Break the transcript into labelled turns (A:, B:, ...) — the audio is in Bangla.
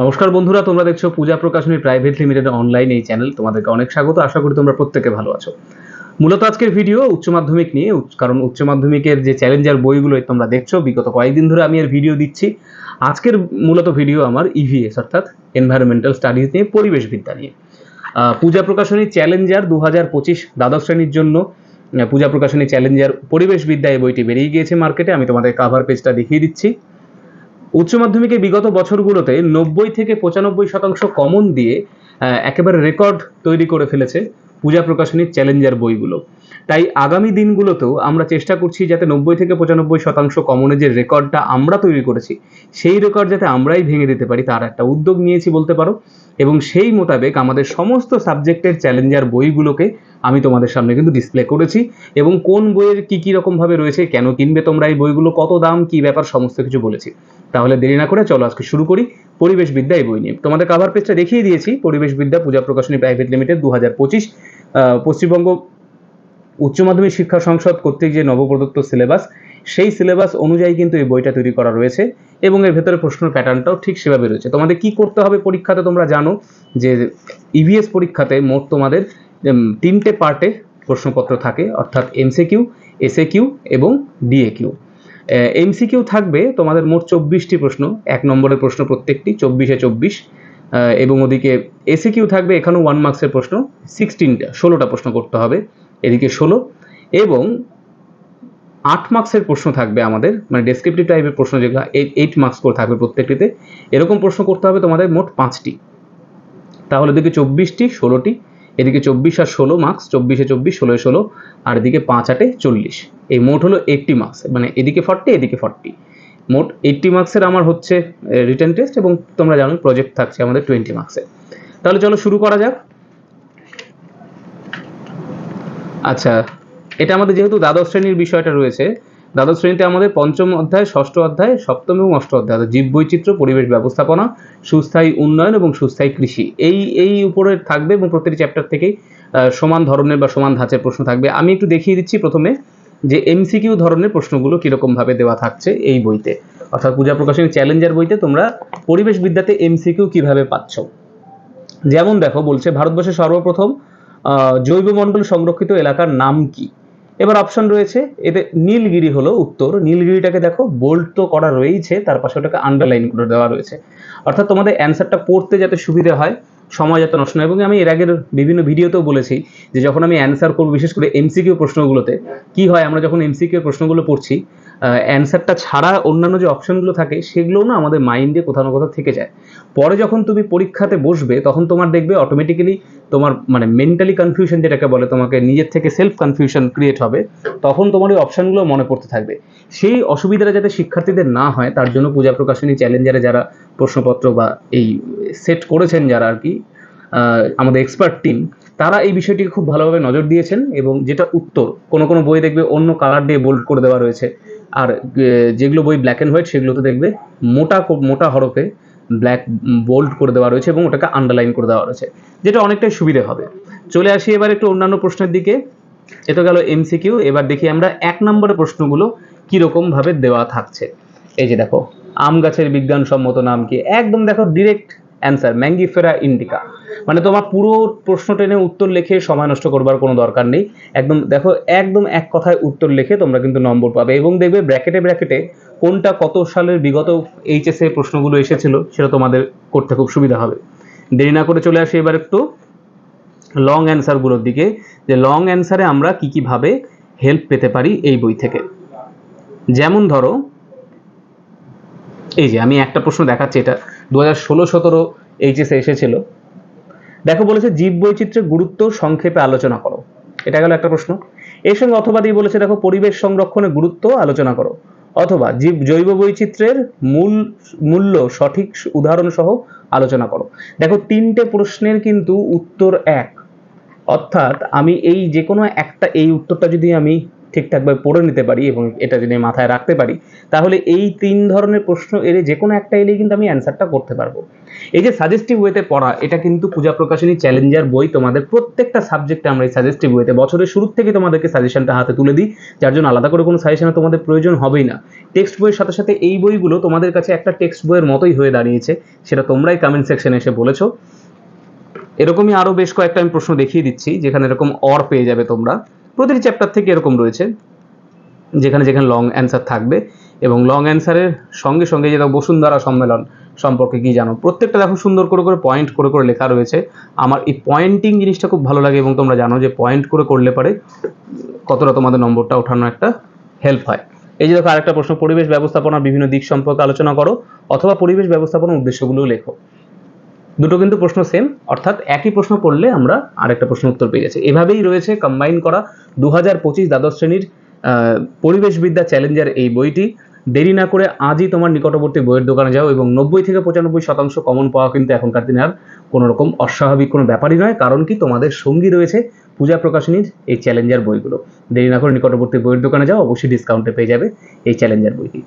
A: নমস্কার বন্ধুরা, তোমরা দেখছ Puja Prakashani private limited online এই চ্যানেল। তোমাদেরকে অনেক স্বাগত, আশা করি তোমরা প্রত্যেকে ভালো আছো। মূলত আজকের ভিডিও উচ্চ মাধ্যমিক নিয়ে কারণ উচ্চ মাধ্যমিকের যে চ্যালেঞ্জার বইগুলো তোমরা দেখছ, বিগত কয়েকদিন ধরে আমি এর ভিডিও দিচ্ছি। আজকের মূলত ভিডিও আমার ইভিএস অর্থাৎ এনভায়রনমেন্টাল স্টাডিজ নিয়ে, পরিবেশবিদ্যা নিয়ে। পূজা প্রকাশনী চ্যালেঞ্জার দু হাজার পঁচিশ দ্বাদশ শ্রেণির জন্য পূজা প্রকাশনী চ্যালেঞ্জার পরিবেশবিদ্যা এই বইটি বেরিয়ে গিয়েছে মার্কেটে। আমি তোমাদের কাভার পেজটা দেখিয়ে দিচ্ছি। উচ্চ মাধ্যমিকে বিগত বছরগুলোতে নব্বই থেকে পঁচানব্বই শতাংশ কমন দিয়ে একেবারে রেকর্ড তৈরি করে ফেলেছে পূজা প্রকাশনীর চ্যালেঞ্জার বইগুলো। তাই আগামী দিনগুলোতেও আমরা চেষ্টা করছি যাতে নব্বই থেকে পঁচানব্বই শতাংশ কমনের যে রেকর্ডটা আমরা তৈরি করেছি, সেই রেকর্ড যাতে আমরাই ভেঙে দিতে পারি, তার একটা উদ্যোগ নিয়েছি বলতে পারো। এবং সেই মোতাবেক আমাদের সমস্ত সাবজেক্টের চ্যালেঞ্জার বইগুলোকে আমি তোমাদের সামনে কিন্তু ডিসপ্লে করেছি। এবং কোন বইয়ের কি কি রকম ভাবে রয়েছে, কেন কিনবে তোমরা এই বইগুলো, কত দাম, কি ব্যাপার, সমস্ত কিছু বলেছি। তাহলে দেরি না করে চলো আজকে শুরু করি পরিবেশবিদ্যা এই বই নিয়ে। তোমাদের কাভার পেজটা দেখিয়ে দিয়েছি, পরিবেশবিদ্যা, পূজা প্রকাশনী প্রাইভেট লিমিটেড দু হাজার পঁচিশ পশ্চিমবঙ্গ উচ্চ মাধ্যমিক শিক্ষা সংসদ কর্তৃক যে নবপ্রদত্ত সিলেবাস সেই সিলেবাস অনুযায়ী কিন্তু এই বইটা তৈরি করা রয়েছে। এবং এর ভেতরে প্রশ্নের প্যাটার্নটাও ঠিক সেভাবে রয়েছে। তোমাদের কি করতে হবে পরীক্ষাতে তোমরা জানো যে ইভিএস পরীক্ষাতে মোট তোমাদের তিনটে পার্টে প্রশ্নপত্র থাকে, অর্থাৎ এমসিকিউ এসএ কিউ এবং ডিএ কিউ এমসিকিউ থাকবে তোমাদের মোট চব্বিশটি প্রশ্ন, এক নম্বরের প্রশ্ন প্রত্যেকটি, চব্বিশে চব্বিশ। এবং ওদিকে এসে কিউ থাকবে, এখানেও ওয়ান মার্কসের প্রশ্ন সিক্সটিনটা ষোলোটা প্রশ্ন করতে হবে, এদিকে ষোলো। এবং আট মার্কসের প্রশ্ন থাকবে আমাদের মানে ডেসক্রিপটিভ টাইপের প্রশ্ন যেগুলো এইট মার্কস করে থাকবে প্রত্যেকটিতে। এরকম প্রশ্ন করতে হবে তোমাদের মোট পাঁচটি। তাহলে এদিকে চব্বিশটি, ষোলোটি এদিকে চব্বিশ আর ষোলো মার্কস চব্বিশে চব্বিশ, ষোলোয় ষোলো, আর এদিকে পাঁচ আটে চল্লিশ। এই মোট হলো এইটটি মার্কস মানে এদিকে ফর্টি এদিকে ফর্টি মোট এইটটি মার্কসের আমার হচ্ছে রিটার্ন টেস্ট এবং তোমরা জানো প্রজেক্ট থাকছে আমাদের টোয়েন্টি মার্কসের তাহলে চলো শুরু করা যাক। আচ্ছা এটা আমাদের যেহেতু দ্বাদশ শ্রেণির বিষয়টা রয়েছে দ্বাদশ শ্রেণীতে আমাদের পঞ্চম অধ্যায়, ষষ্ঠ অধ্যায়, সপ্তম এবং অষ্ট অধ্যায় জীব বৈচিত্র্য পরিবেশ ব্যবস্থাপনা, সুস্থায়ী উন্নয়ন এবং সুস্থায়ী কৃষি। এই এই উপরে থাকবে এবং প্রতিটি চ্যাপ্টার থেকেই সমান ধরনের বা সমান ধাঁচের প্রশ্ন থাকবে। আমি একটু দেখিয়ে দিচ্ছি প্রথমে যে এমসিকিউ ধরনের প্রশ্নগুলো কীরকম ভাবে দেওয়া থাকছে এই বইতে। অর্থাৎ পূজা প্রকাশনী চ্যালেঞ্জার বইতে তোমরা পরিবেশ বিদ্যাতে এমসিকিউ কীভাবে পাচ্ছ। যেমন দেখো, বলছে, ভারতবর্ষের সর্বপ্রথম জৈবমণ্ডল সংরক্ষিত এলাকার নাম কি? এবার অপশন রয়েছে, এতে নীলগিরি হলো উত্তর। নীলগিরিটাকে দেখো বোল্ড তো করা রয়েছে তার পাশে ওটাকে আন্ডারলাইন করে দেওয়া রয়েছে। অর্থাৎ তোমাদের অ্যান্সারটা পড়তে যাতে সুবিধে হয়, সময় যাতে নষ্ট নয় এবং আমি এর আগের বিভিন্ন ভিডিওতেও বলেছি যে যখন আমি অ্যান্সার করব, বিশেষ করে এমসিকিউ প্রশ্নগুলোতে, কি হয়, আমরা যখন এমসিকিউ প্রশ্নগুলো পড়ছি অ্যান্সারটা ছাড়া অন্যান্য যে অপশনগুলো থাকে, সেগুলোও না আমাদের মাইন্ডে কোথাও না কোথাও থেকে যায়। পরে যখন তুমি পরীক্ষাতে বসবে, তখন তোমার দেখবে অটোমেটিক্যালি তোমার মানে মেন্টালি কনফিউশন যেটাকে বলে, তোমাকে নিজের থেকে সেলফ কনফিউশন ক্রিয়েট হবে, তখন তোমার ওই অপশনগুলো মনে পড়তে থাকবে। সেই অসুবিধাটা যাতে শিক্ষার্থীদের না হয়, তার জন্য পূজা প্রকাশনী চ্যালেঞ্জারে যারা প্রশ্নপত্র বা এই সেট করেছেন যারা আর কি আমাদের এক্সপার্ট টিম তারা এই বিষয়টিকে খুব ভালোভাবে নজর দিয়েছেন এবং যেটা উত্তর, কোনো কোনো বই দেখবে অন্য কালার দিয়ে বোল্ড করে দেওয়া রয়েছে। আর যেগুলো বই ব্ল্যাক অ্যান্ড হোয়াইট সেগুলোতে দেখবে মোটা মোটা হরফে ব্ল্যাক বোল্ড করে দেওয়া রয়েছে এবং ওটাকে আন্ডারলাইন করে দেওয়া রয়েছে, যেটা অনেকটাই সুবিধে হবে। চলে আসি এবার একটু অন্যান্য প্রশ্নের দিকে। এ তো গেল এমসিকিউ এবার দেখি আমরা এক নম্বরের প্রশ্নগুলো কীরকম ভাবে দেওয়া থাকছে। এই যে দেখো, আম গাছের বিজ্ঞানসম্মত নাম কি? একদম দেখো ডিরেক্ট অ্যান্সার ম্যাঙ্গিফেরা ইন্ডিকা মানে তোমার পুরো প্রশ্ন টেনে উত্তর লিখে সময় নষ্ট করবার কোনো দরকার নেই। একদম, দেখো, একদম এক কথায় উত্তর লিখে তোমরা কিন্তু নম্বর পাবে এবং দেখবে ব্র্যাকেটে ব্র্যাকেটে কোনটা কত সালের বিগত এইচএস এর প্রশ্নগুলো এসেছিল সেটা তোমাদের করতে খুব সুবিধা হবে। দেরি না করে চলে আসি এবার একটু লং অ্যান্সারগুলোর দিকে। যে লং অ্যান্সারে আমরা কি কি ভাবে হেল্প পেতে পারি এই বই থেকে। যেমন ধরো, এই যে আমি একটা প্রশ্ন দেখাচ্ছি এটা। দু হাজার ষোলো সতেরো এইচএসে এসেছিল। দেখো বলেছে জীব বৈচিত্র্যের গুরুত্ব সংক্ষেপে আলোচনা করো। এটা গেল একটা প্রশ্ন। এর সঙ্গে অথবা দিয়ে বলেছে, দেখো, পরিবেশ সংরক্ষণের গুরুত্ব আলোচনা করো। অথবা জীব জৈব বৈচিত্র্যের মূল, মূল্য সঠিক উদাহরণ সহ আলোচনা করো। দেখো, তিনটে প্রশ্নের কিন্তু উত্তর এক। অর্থাৎ আমি এই যে কোনো একটা, এই উত্তরটা যদি আমি ঠিকঠাকভাবে পড়ে নিতে পারি এবং এটা যদি মাথায় রাখতে পারি, তাহলে এই তিন ধরনের প্রশ্ন এলে যে কোনো একটা এলেই কিন্তু আমি অ্যান্সারটা করতে পারব। এই যে সাজেস্টিভ ওয়েতে পড়া, এটা কিন্তু পূজা প্রকাশনী চ্যালেঞ্জার বই তোমাদের প্রত্যেকটা সাবজেক্টে আমরা এই সাজেস্টিভ ওয়েতে বছরের শুরুর থেকে তোমাদেরকে সাজেশনটা হাতে তুলে দিই, যার জন্য আলাদা করে কোনো সাজেশনে তোমাদের প্রয়োজন হবেই না। টেক্সট বইয়ের সাথে সাথে এই বইগুলো তোমাদের কাছে একটা টেক্সট বইয়ের মতোই হয়ে দাঁড়িয়েছে, সেটা তোমরাই কমেন্ট সেকশনে এসে বলেছ। এরকমই আরও বেশ কয়েকটা আমি প্রশ্ন দেখিয়ে দিচ্ছি, যেখানে এরকম অর পেয়ে যাবে তোমরা। প্রতিটি চ্যাপ্টার থেকে এরকম রয়েছে, যেখানে যেখানে লং অ্যান্সার থাকবে এবং লং অ্যান্সারের সঙ্গে সঙ্গে যেটা বসুন্ধরা সম্মেলন সম্পর্কে কি জানো? প্রত্যেকটা দেখো সুন্দর করে করে পয়েন্ট করে করে লেখা রয়েছে। আমার এই পয়েন্টিং জিনিসটা খুব ভালো লাগে এবং তোমরা জানো যে পয়েন্ট করে, করলে পারে কতটা তোমাদের নম্বরটা ওঠানো একটা হেল্প হয়। এই যে দেখো আরেকটা প্রশ্ন, পরিবেশ ব্যবস্থাপনার বিভিন্ন দিক সম্পর্কে আলোচনা করো অথবা পরিবেশ ব্যবস্থাপনার উদ্দেশ্যগুলো লেখো। দুটো কিন্তু প্রশ্ন সেম অর্থাৎ একই প্রশ্ন পড়লে আমরা আরেকটা প্রশ্ন উত্তর পেয়ে যাচ্ছি এভাবেই রয়েছে কম্বাইন করা দু হাজার পঁচিশ দ্বাদশ শ্রেণির পরিবেশবিদ্যা চ্যালেঞ্জার এই বইটি। দেরি না করে আজই তোমার নিকটবর্তী বইয়ের দোকানে যাও এবং নব্বই থেকে পঁচানব্বই শতাংশ কমন পাওয়া কিন্তু এখনকার দিনে আর কোনো রকম অস্বাভাবিক কোনো ব্যাপারই নয়, কারণ কি তোমাদের সঙ্গী রয়েছে পূজা প্রকাশনীর এই চ্যালেঞ্জার বইগুলো। দেরি না করে নিকটবর্তী বইয়ের দোকানে যাও, অবশ্যই ডিসকাউন্টে পেয়ে যাবে এই চ্যালেঞ্জার বইটি।